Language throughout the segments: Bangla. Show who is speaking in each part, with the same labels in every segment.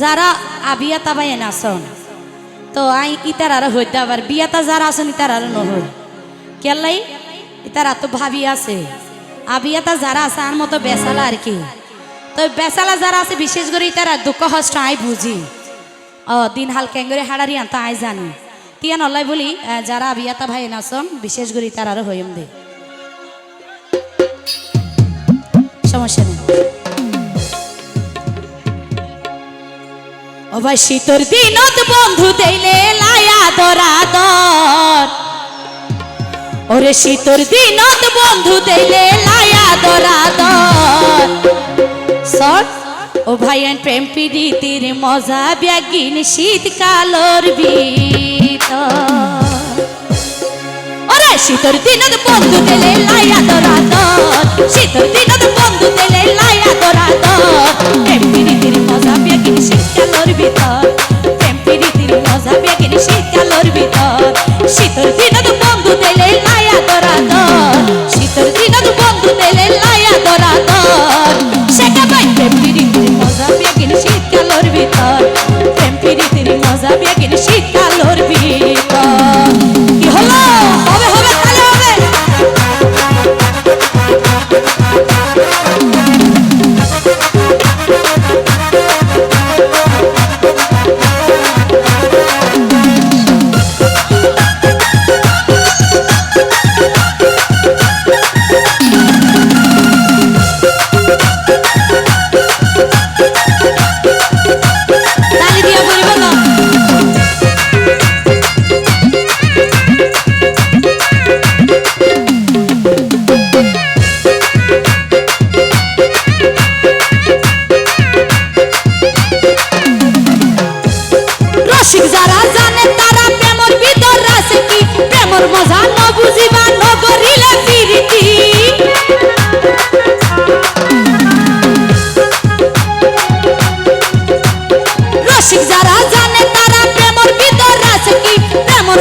Speaker 1: যারা আবিয়া তাবাই নাচন, তো আই ইতার আর হইতে আবার বিয়াতা যারা আছেন ইতার আর নহই। কেলাই ইতারা তো ভাবি আছে আবিয়াতা যারা আছে আর মতো বেসালা আর কি। তো বেসালা যারা আছে, বিশেষ করে ইতারা দুঃখ কষ্ট আই বুঝি। ও দিন হাল কেঙ্গরে হাড়ারি আনতা আই জানি। তিয়া নলাই বলি যারা আবিয়াতা ভাই নাচন, বিশেষ করে ইতার আর হইম দে। সমস্যা নেই। ভাই শীতর দিনত বন্ধু দেইলে লায়া দরাদর ওরে শীতর দিনত বন্ধু দেইলে লায়া দরাদর সর, ও ভাই প্রেম প্রীতির মজা ব্যাগিন শীতকালর ভিতর। ওরে শীতর দিনত বন্ধু দিলে লাইয়া দরাদর শীতর দিনত বন্ধু দিলে লাইয়া দরাদর প্রেম মজা বেগিন শীতকালর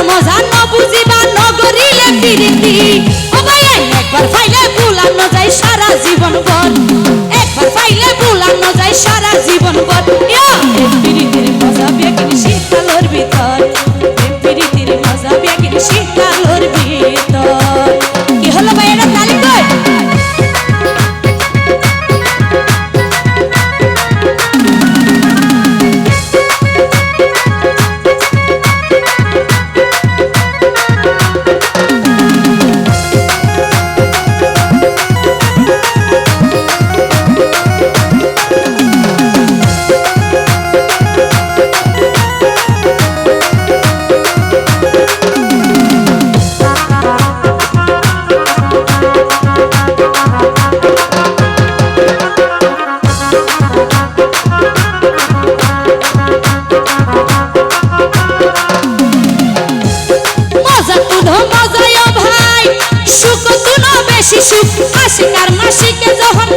Speaker 1: মজা ন বুঝিবা ন করিলে ফিরিতি ও ভাই একবার ফাইলে ভুলানো যায় সারা জীবন ভর একবার ফাইলে ভুলানো যায় সারা জীবন ভর তুনো মজায় ভাই সুখ তুনো বেশি সুখ আশিকার মাসিকে যখন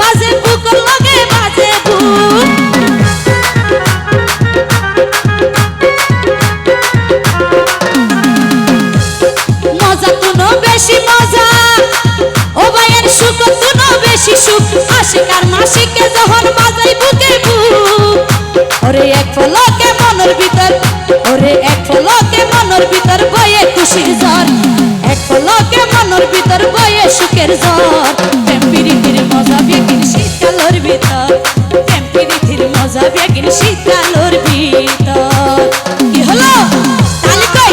Speaker 1: বাজে বুক, লগে বাজে বুক। মজা তুনো বেশি মজা ও ভাইয়ের সুখ তুনো বেশি সুখ আশিকার মাসিকে যখন বাজাই বুকে বুক। ওরে এক ফলকে মনের ভিতর, ওরে এক ফলকে মনের ভিতর বয়ে খুশির জ্বর। এক ফলকে মনের ভিতর বয়ে সুখের জ্বর। টেম্পিরিতির মজা বেগিন শীতকালোর ভিতর। টেম্পিরিতির মজা বেগিন শীতকালোর ভিতর। কি হলো? তালি কই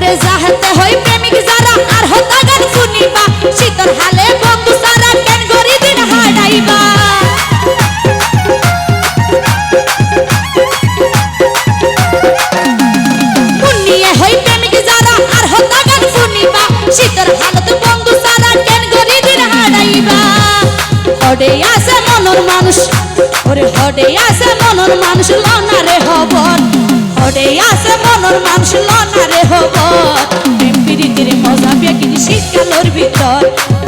Speaker 1: ওরে যাহাতে হই প্রেমিক যারা, আর হতা গান শুনিবা। শীতল হালে বন্ধু সারা কেন গরি দিন হাডাইবা শুনিয়ে হই প্রেমিক যারা, আর হতা গান শুনিবা। শীতল হালত বন্ধু সারা কেন গরি হাডাইবা হডে আসে মনর মানুষ, ওরে হডে আসে মনর মানুষ লনারে হবন। হডে আছে মনর মানুষ লনারে হবর প্রেম প্রীতির মজা পেকিনি শীতকালোর ভিতর।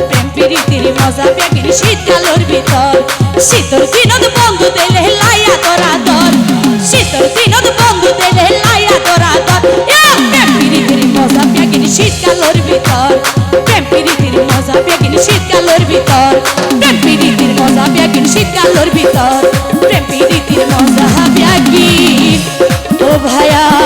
Speaker 1: প্রেম প্রীতির মজা পেকিনি শীতকালোর ভিতর। শীতর দিনত বন্ধু দিলে লাইয়া তোরা দর। শীতর দিনত বন্ধু দিলে লাইয়া তোরা দর। প্রেম প্রীতির মজা পেকিনি শীতকালোর ভিতর। প্রেম প্রীতির মজা পেকিনি শীতকালোর ভিতর। প্রেম প্রীতির মজা পেকিনি শীতকালোর ভিতর। প্রেম প্রীতির মজা পেকিন ও ভায়া